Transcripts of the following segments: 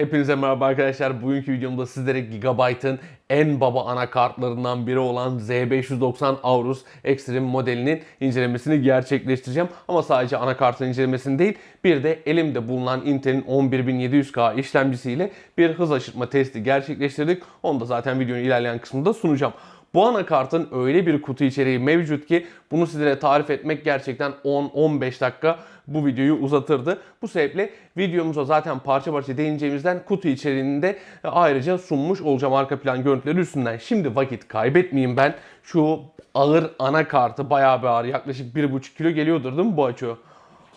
Hepinize merhaba arkadaşlar. Bugünkü videomda sizlere Gigabyte'ın en baba anakartlarından biri olan Z590 Aorus Extreme modelinin incelemesini gerçekleştireceğim. Ama sadece anakartın incelemesini değil, bir de elimde bulunan Intel'in 11700K işlemcisiyle bir hız aşırtma testi gerçekleştirdik. Onu da zaten videonun ilerleyen kısmında sunacağım. Bu anakartın öyle bir kutu içeriği mevcut ki bunu sizlere tarif etmek gerçekten 10-15 dakika bu videoyu uzatırdı. Bu sebeple videomuza zaten parça parça değineceğimizden kutu içeriğini de ayrıca sunmuş olacağım arka plan görüntüleri üstünden. Şimdi vakit kaybetmeyeyim ben. Şu ağır anakartı bayağı bir ağır yaklaşık 1,5 kilo geliyordur değil mi bu açı?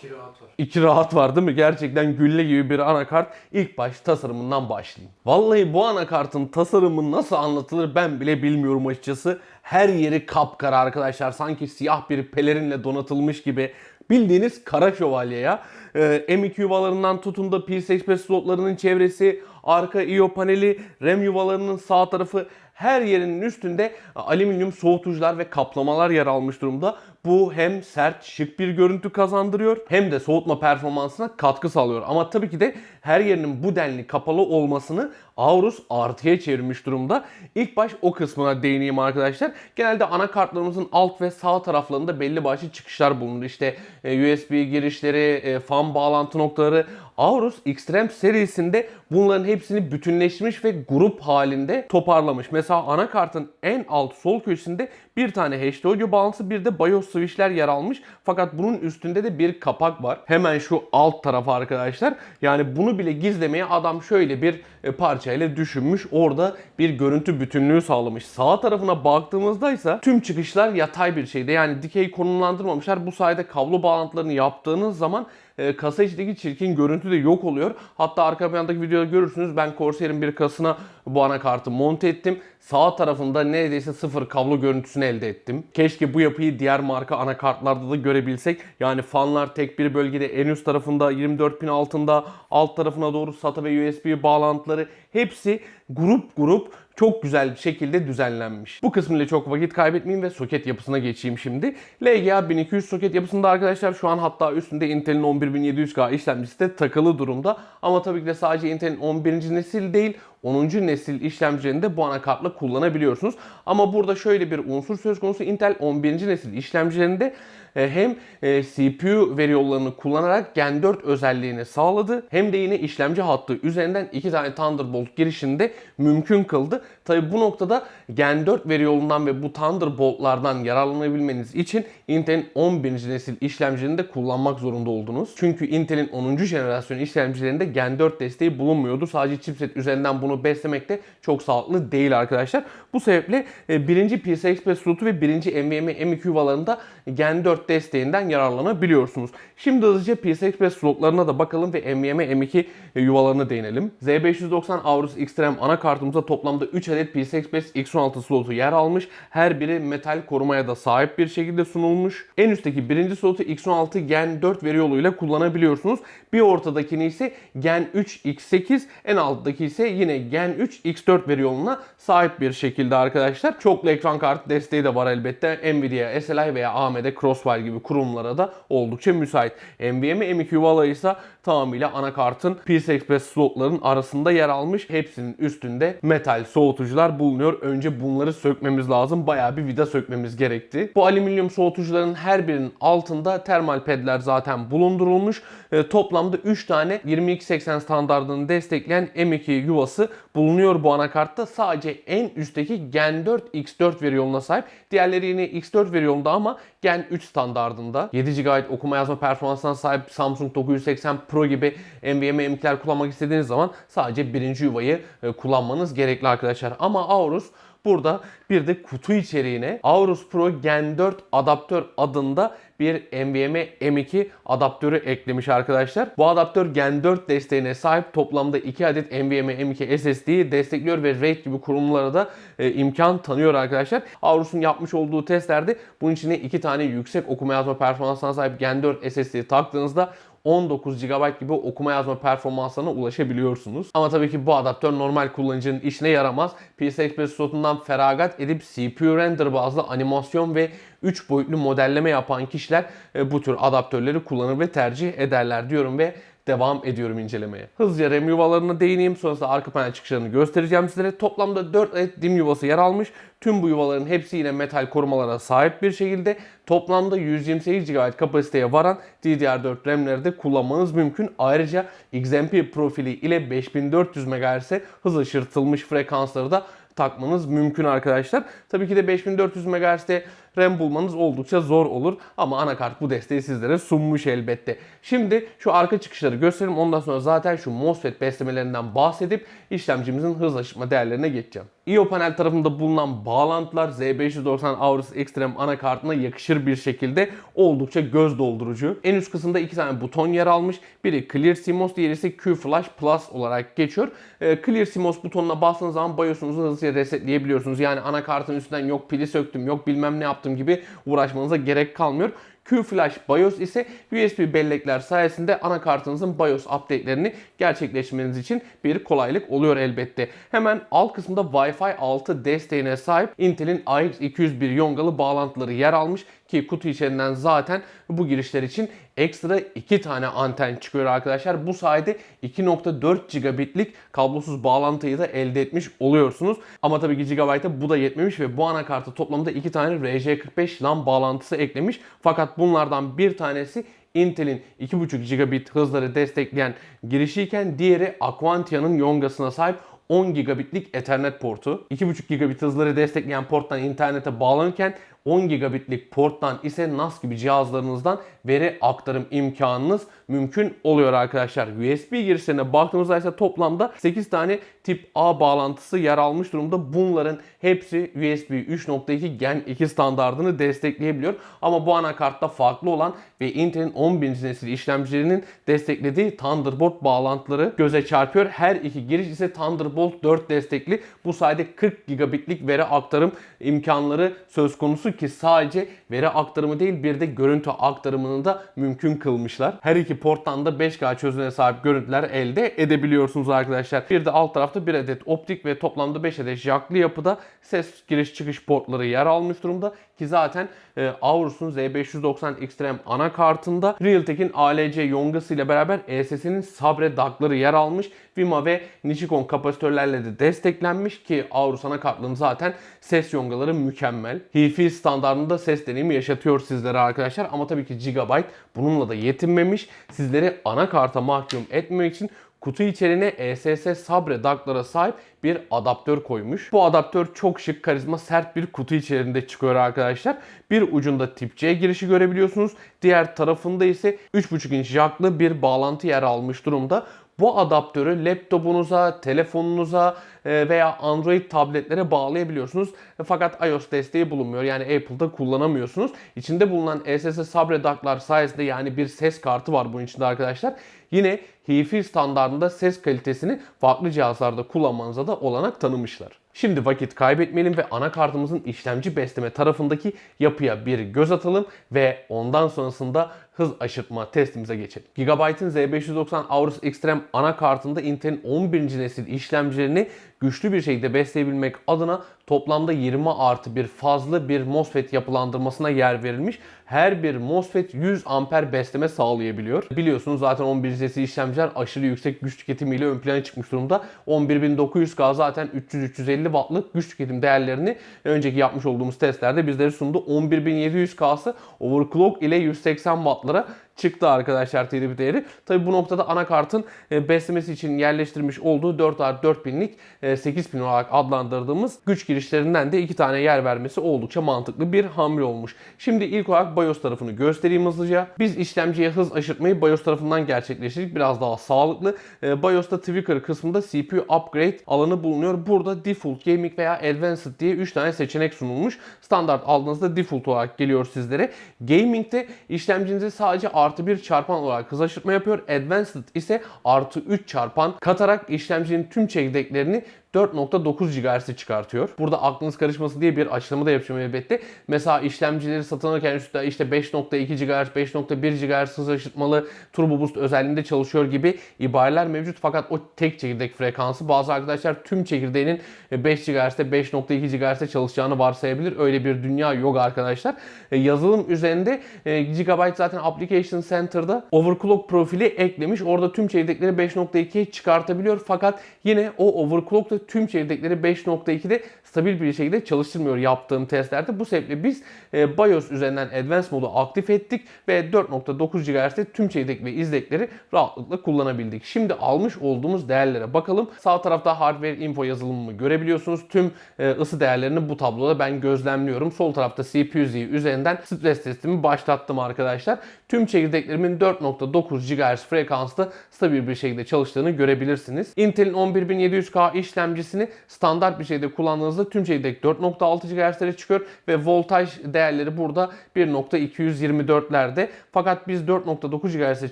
İki rahat var. İki rahat var değil mi? Gerçekten gülle gibi bir anakart. İlk baş tasarımından başlayayım. Vallahi bu anakartın tasarımı nasıl anlatılır ben bile bilmiyorum açıkçası. Her yeri kapkara arkadaşlar. Sanki siyah bir pelerinle donatılmış gibi. Bildiğiniz kara şövalye ya. Ee, M2 yuvalarından tutun da PCI Express slotlarının çevresi, arka IO paneli, RAM yuvalarının sağ tarafı her yerinin üstünde alüminyum soğutucular ve kaplamalar yer almış durumda. Bu hem sert, şık bir görüntü kazandırıyor hem de soğutma performansına katkı sağlıyor. Ama tabii ki de her yerinin bu denli kapalı olmasını Aorus artıya çevirmiş durumda. İlk baş o kısmına değineyim arkadaşlar. Genelde anakartlarımızın alt ve sağ taraflarında belli başlı çıkışlar bulunur. İşte e, USB girişleri, e, fan bağlantı noktaları. Aorus Extreme serisinde bunların hepsini bütünleşmiş ve grup halinde toparlamış. Mesela anakartın en alt sol köşesinde bir tane HD audio bağlantısı bir de BIOS switchler yer almış. Fakat bunun üstünde de bir kapak var. Hemen şu alt tarafa arkadaşlar. Yani bunu bile gizlemeye adam şöyle bir e, parçayla düşünmüş. Orada bir görüntü bütünlüğü sağlamış. Sağ tarafına baktığımızda ise tüm çıkışlar yatay bir şeyde. Yani dikey konumlandırmamışlar. Bu sayede kablo bağlantılarını yaptığınız zaman e, kasa içindeki çirkin görüntü de yok oluyor. Hatta arka plandaki videoda görürsünüz ben Corsair'in bir kasına bu anakartı monte ettim. Sağ tarafında neredeyse sıfır kablo görüntüsünü elde ettim. Keşke bu yapıyı diğer marka anakartlarda da görebilsek. Yani fanlar tek bir bölgede en üst tarafında 24 pin altında alt tarafına doğru SATA ve USB bağlantıları hepsi grup grup çok güzel bir şekilde düzenlenmiş. Bu kısmıyla çok vakit kaybetmeyeyim ve soket yapısına geçeyim şimdi. LGA 1200 soket yapısında arkadaşlar şu an hatta üstünde Intel'in 11700K işlemcisi de takılı durumda. Ama tabii ki de sadece Intel'in 11. nesil değil 10. nesil işlemcilerinde bu anakartla kullanabiliyorsunuz. Ama burada şöyle bir unsur söz konusu Intel 11. nesil işlemcilerinde e, hem e, CPU veri yollarını kullanarak Gen 4 özelliğini sağladı hem de yine işlemci hattı üzerinden iki tane Thunderbolt girişini de mümkün kıldı. Tabi bu noktada Gen 4 veri yolundan ve bu Thunderbolt'lardan yararlanabilmeniz için Intel'in 11. nesil işlemcilerini de kullanmak zorunda oldunuz. Çünkü Intel'in 10. jenerasyon işlemcilerinde Gen 4 desteği bulunmuyordu. Sadece chipset üzerinden bunu beslemek de çok sağlıklı değil arkadaşlar. Bu sebeple e, birinci PCI Express slotu ve birinci NVMe M2 yuvalarında Gen 4 desteğinden yararlanabiliyorsunuz. Şimdi hızlıca PCI Express slotlarına da bakalım ve NVMe M2 yuvalarına değinelim. Z590 Aorus Extreme anakartımıza toplamda 3 adet PCI Express X16 slotu yer almış. Her biri metal korumaya da sahip bir şekilde sunulmuş. En üstteki birinci slotu X16 Gen 4 veri yoluyla kullanabiliyorsunuz. Bir ortadakini ise Gen 3 X8, en alttaki ise yine Gen 3 X4 veri yoluna sahip bir şekilde arkadaşlar. Çoklu ekran kartı desteği de var elbette. Nvidia, SLI veya AMD Crossfire gibi kurumlara da oldukça müsait. NVMe M2 yuvaları ise tamamıyla anakartın PCI Express slotların arasında yer almış. Hepsinin üstünde metal soğutucular bulunuyor. Önce bunları sökmemiz lazım. Bayağı bir vida sökmemiz gerekti. Bu alüminyum soğutucuların her birinin altında termal pedler zaten bulundurulmuş. E, toplamda 3 tane 2280 standartını destekleyen M2 yuvası bulunuyor bu anakartta. Sadece en üstteki Gen 4 X4 veri yoluna sahip. Diğerleri yine X4 veri yolunda ama Gen 3 standartında. 7 GB okuma yazma performansına sahip Samsung 980 Pro gibi NVMe M2'ler kullanmak istediğiniz zaman sadece birinci yuvayı e, kullanmanız gerekli arkadaşlar. Ama Aorus burada bir de kutu içeriğine Aorus Pro Gen 4 adaptör adında bir NVMe M2 adaptörü eklemiş arkadaşlar. Bu adaptör Gen 4 desteğine sahip toplamda 2 adet NVMe M2 SSD'yi destekliyor ve RAID gibi kurumlara da e, imkan tanıyor arkadaşlar. Aorus'un yapmış olduğu testlerde bunun içine 2 tane yüksek okuma yazma performansına sahip Gen 4 SSD taktığınızda 19 GB gibi okuma yazma performanslarına ulaşabiliyorsunuz. Ama tabii ki bu adaptör normal kullanıcının işine yaramaz. PCI Express slotundan feragat edip CPU render bazlı animasyon ve 3 boyutlu modelleme yapan kişiler e, bu tür adaptörleri kullanır ve tercih ederler diyorum ve devam ediyorum incelemeye. Hızlıca RAM yuvalarına değineyim. Sonrasında arka panel çıkışlarını göstereceğim sizlere. Toplamda 4 adet DIMM yuvası yer almış. Tüm bu yuvaların hepsi yine metal korumalara sahip bir şekilde toplamda 128 GB kapasiteye varan DDR4 RAM'leri de kullanmanız mümkün. Ayrıca XMP profili ile 5400 MHz'e hız aşırtılmış frekansları da takmanız mümkün arkadaşlar. Tabii ki de 5400 MHz'de RAM bulmanız oldukça zor olur ama anakart bu desteği sizlere sunmuş elbette. Şimdi şu arka çıkışları göstereyim. Ondan sonra zaten şu MOSFET beslemelerinden bahsedip işlemcimizin hız aşırtma değerlerine geçeceğim. IO panel tarafında bulunan bağlantılar Z590 Aorus Extreme anakartına yakışır bir şekilde oldukça göz doldurucu. En üst kısımda iki tane buton yer almış. Biri Clear CMOS, diğeri ise Q Flash Plus olarak geçiyor. Ee, Clear CMOS butonuna bastığınız zaman BIOS'unuzu hızlıca resetleyebiliyorsunuz. Yani anakartın üstünden yok pili söktüm, yok bilmem ne yaptım gibi uğraşmanıza gerek kalmıyor. Q-Flash BIOS ise USB bellekler sayesinde anakartınızın BIOS update'lerini gerçekleştirmeniz için bir kolaylık oluyor elbette. Hemen alt kısımda Wi-Fi 6 desteğine sahip Intel'in AX201 yongalı bağlantıları yer almış ki kutu içerisinden zaten bu girişler için ekstra 2 tane anten çıkıyor arkadaşlar. Bu sayede 2.4 gigabitlik kablosuz bağlantıyı da elde etmiş oluyorsunuz. Ama tabii ki GB'a bu da yetmemiş ve bu anakarta toplamda 2 tane RJ45 LAN bağlantısı eklemiş. Fakat bunlardan bir tanesi Intel'in 2.5 gigabit hızları destekleyen girişiyken diğeri Aquantia'nın yongasına sahip 10 gigabitlik Ethernet portu. 2.5 gigabit hızları destekleyen porttan internete bağlanırken 10 gigabitlik porttan ise NAS gibi cihazlarınızdan veri aktarım imkanınız mümkün oluyor arkadaşlar. USB girişlerine baktığımızda ise toplamda 8 tane tip A bağlantısı yer almış durumda. Bunların hepsi USB 3.2 Gen 2 standartını destekleyebiliyor. Ama bu anakartta farklı olan ve Intel'in 11. nesil işlemcilerinin desteklediği Thunderbolt bağlantıları göze çarpıyor. Her iki giriş ise Thunderbolt 4 destekli. Bu sayede 40 gigabitlik veri aktarım imkanları söz konusu ki sadece veri aktarımı değil bir de görüntü aktarımını da mümkün kılmışlar. Her iki porttan da 5K çözünürlüğe sahip görüntüler elde edebiliyorsunuz arkadaşlar. Bir de alt tarafta bir adet optik ve toplamda 5 adet jacklı yapıda ses giriş çıkış portları yer almış durumda ki zaten e, Aorus'un Z590 Extreme anakartında Realtek'in ALC yongası ile beraber ESS'nin Sabre DAC'ları yer almış. Vima ve Nichicon kapasitörlerle de desteklenmiş ki Aorus anakartlarının zaten ses yongaları mükemmel. Hi-Fi standartında ses deneyimi yaşatıyor sizlere arkadaşlar ama tabii ki Gigabyte bununla da yetinmemiş. Sizleri anakarta mahkum etmemek için kutu içeriğine ESS Sabre DAC'lara sahip bir adaptör koymuş. Bu adaptör çok şık, karizma, sert bir kutu içerisinde çıkıyor arkadaşlar. Bir ucunda tip C girişi görebiliyorsunuz. Diğer tarafında ise 3.5 inç jacklı bir bağlantı yer almış durumda. Bu adaptörü laptopunuza, telefonunuza e, veya Android tabletlere bağlayabiliyorsunuz. Fakat iOS desteği bulunmuyor. Yani Apple'da kullanamıyorsunuz. İçinde bulunan SSD Sabre DAC'lar sayesinde yani bir ses kartı var bunun içinde arkadaşlar. Yine Hi-Fi standartında ses kalitesini farklı cihazlarda kullanmanıza da olanak tanımışlar. Şimdi vakit kaybetmeyelim ve anakartımızın işlemci besleme tarafındaki yapıya bir göz atalım ve ondan sonrasında hız aşırtma testimize geçelim. Gigabyte'ın Z590 Aorus Extreme anakartında Intel'in 11. nesil işlemcilerini güçlü bir şekilde besleyebilmek adına toplamda 20 artı bir fazla bir MOSFET yapılandırmasına yer verilmiş. Her bir MOSFET 100 amper besleme sağlayabiliyor. Biliyorsunuz zaten 11 nesil işlemciler aşırı yüksek güç tüketimiyle ön plana çıkmış durumda. 11900K zaten 300-350 wattlık güç tüketim değerlerini önceki yapmış olduğumuz testlerde bizlere sundu. 11700K'sı overclock ile 180 wattlara çıktı arkadaşlar TDP değeri. Tabi bu noktada anakartın e, beslemesi için yerleştirmiş olduğu 4 artı 4 pinlik 8 pin olarak adlandırdığımız güç girişlerinden de 2 tane yer vermesi oldukça mantıklı bir hamle olmuş. Şimdi ilk olarak BIOS tarafını göstereyim hızlıca. Biz işlemciye hız aşırtmayı BIOS tarafından gerçekleştirdik. Biraz daha sağlıklı. E, BIOS'ta Tweaker kısmında CPU Upgrade alanı bulunuyor. Burada Default, Gaming veya Advanced diye 3 tane seçenek sunulmuş. Standart aldığınızda Default olarak geliyor sizlere. Gaming'de işlemcinizi sadece artı 1 çarpan olarak hız aşırtma yapıyor. Advanced ise artı 3 çarpan katarak işlemcinin tüm çekirdeklerini 4.9 GHz'i çıkartıyor. Burada aklınız karışması diye bir açıklama da yapacağım elbette. Mesela işlemcileri satın alırken üstte işte 5.2 GHz, 5.1 GHz hız aşırtmalı Turbo Boost özelliğinde çalışıyor gibi ibareler mevcut. Fakat o tek çekirdek frekansı bazı arkadaşlar tüm çekirdeğinin 5 GHz'de 5.2 GHz'de çalışacağını varsayabilir. Öyle bir dünya yok arkadaşlar. E, Yazılım üzerinde e, Gigabyte zaten Application Center'da overclock profili eklemiş. Orada tüm çekirdekleri 5.2'ye çıkartabiliyor. Fakat yine o overclock da tüm çekirdekleri 5.2'de stabil bir şekilde çalıştırmıyor yaptığım testlerde. Bu sebeple biz e, BIOS üzerinden Advanced modu aktif ettik ve 4.9 GHz'de tüm çekirdek ve izlekleri rahatlıkla kullanabildik. Şimdi almış olduğumuz değerlere bakalım. Sağ tarafta hardware info yazılımını görebiliyorsunuz. Tüm e, ısı değerlerini bu tabloda ben gözlemliyorum. Sol tarafta CPU-Z üzerinden stres testimi başlattım arkadaşlar. Tüm çekirdeklerimin 4.9 GHz frekansta stabil bir şekilde çalıştığını görebilirsiniz. Intel'in 11700K işlemcisini standart bir şekilde kullandığınızda tüm çekirdek 4.6 GHz'lere çıkıyor ve voltaj değerleri burada 1.224'lerde. Fakat biz 4.9 GHz'e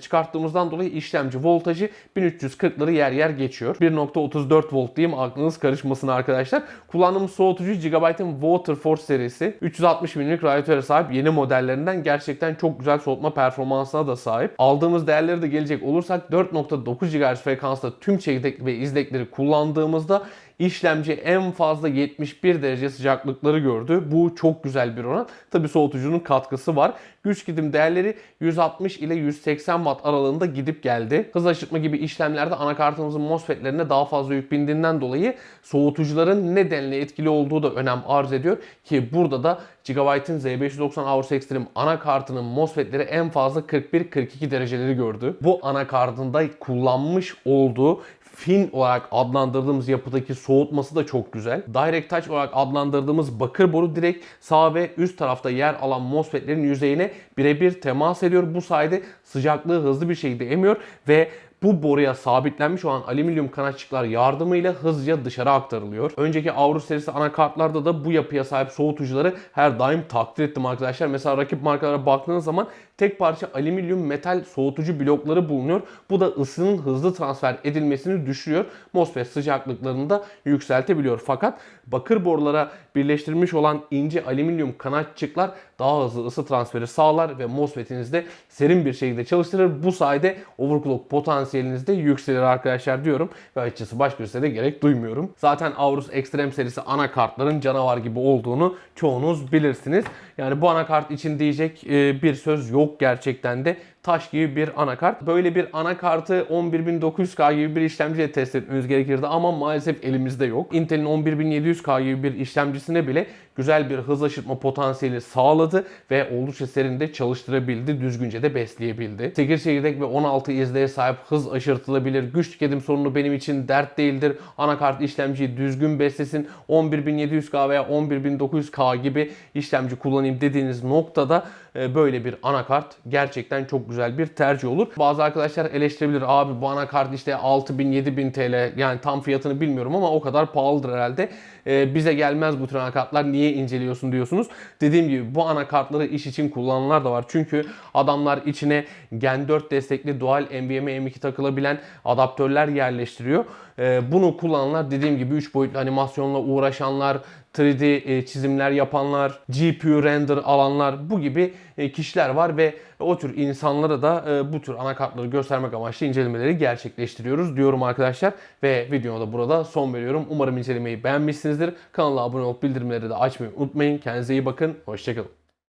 çıkarttığımızdan dolayı işlemci voltajı 1340'ları yer yer geçiyor. 1.34 volt diyeyim aklınız karışmasın arkadaşlar. Kullandığımız soğutucu Gigabyte'ın Waterforce serisi 360 mm'lik radyatöre sahip yeni modellerinden gerçekten çok güzel soğutma performansına da sahip. Aldığımız değerleri de gelecek olursak 4.9 GHz frekansta tüm çekirdek ve izlekleri kullandığımızda işlemci en fazla 71 derece sıcaklıkları gördü. Bu çok güzel bir oran. Tabi soğutucunun katkısı var. Güç gidim değerleri 160 ile 180 watt aralığında gidip geldi. Hız aşırtma gibi işlemlerde anakartımızın MOSFET'lerine daha fazla yük bindiğinden dolayı soğutucuların nedenle etkili olduğu da önem arz ediyor. Ki burada da Gigabyte'ın Z590 Aorus Extreme anakartının MOSFET'leri en fazla 41-42 dereceleri gördü. Bu anakartında kullanmış olduğu fin olarak adlandırdığımız yapıdaki soğutması da çok güzel. Direct Touch olarak adlandırdığımız bakır boru direkt sağ ve üst tarafta yer alan MOSFET'lerin yüzeyine birebir temas ediyor. Bu sayede sıcaklığı hızlı bir şekilde emiyor ve bu boruya sabitlenmiş olan alüminyum kanatçıklar yardımıyla hızlıca dışarı aktarılıyor. Önceki Aorus serisi anakartlarda da bu yapıya sahip soğutucuları her daim takdir ettim arkadaşlar. Mesela rakip markalara baktığınız zaman tek parça alüminyum metal soğutucu blokları bulunuyor. Bu da ısının hızlı transfer edilmesini düşürüyor. MOSFET sıcaklıklarını da yükseltebiliyor. Fakat bakır borulara birleştirilmiş olan ince alüminyum kanatçıklar daha hızlı ısı transferi sağlar ve MOSFET'inizde serin bir şekilde çalıştırır. Bu sayede overclock potansiyeliniz de yükselir arkadaşlar diyorum. Ve açıkçası başka bir de gerek duymuyorum. Zaten Aorus Extreme serisi anakartların canavar gibi olduğunu çoğunuz bilirsiniz. Yani bu anakart için diyecek e, bir söz yok gerçekten de taş gibi bir anakart. Böyle bir anakartı 11900K gibi bir işlemciyle test etmemiz gerekirdi ama maalesef elimizde yok. Intel'in 11700K gibi bir işlemcisine bile güzel bir hız aşırtma potansiyeli sağladı ve oldukça serin de çalıştırabildi, düzgünce de besleyebildi. 8 çekirdek ve 16 izleye sahip hız aşırtılabilir. Güç tüketim sorunu benim için dert değildir. Anakart işlemciyi düzgün beslesin. 11700K veya 11900K gibi işlemci kullanayım dediğiniz noktada böyle bir anakart gerçekten çok güzel bir tercih olur. Bazı arkadaşlar eleştirebilir abi bu anakart işte 6000 7000 TL yani tam fiyatını bilmiyorum ama o kadar pahalıdır herhalde. Ee, bize gelmez bu tür anakartlar niye inceliyorsun diyorsunuz. Dediğim gibi bu anakartları iş için kullananlar da var. Çünkü adamlar içine Gen 4 destekli dual NVMe M2 takılabilen adaptörler yerleştiriyor. Ee, bunu kullananlar dediğim gibi 3 boyutlu animasyonla uğraşanlar, 3D e, çizimler yapanlar, GPU render alanlar bu gibi e, kişiler var ve o tür insanlara da e, bu tür anakartları göstermek amaçlı incelemeleri gerçekleştiriyoruz diyorum arkadaşlar. Ve videoda da burada son veriyorum. Umarım incelemeyi beğenmişsinizdir. Kanala abone olup bildirimleri de açmayı unutmayın. Kendinize iyi bakın. Hoşçakalın.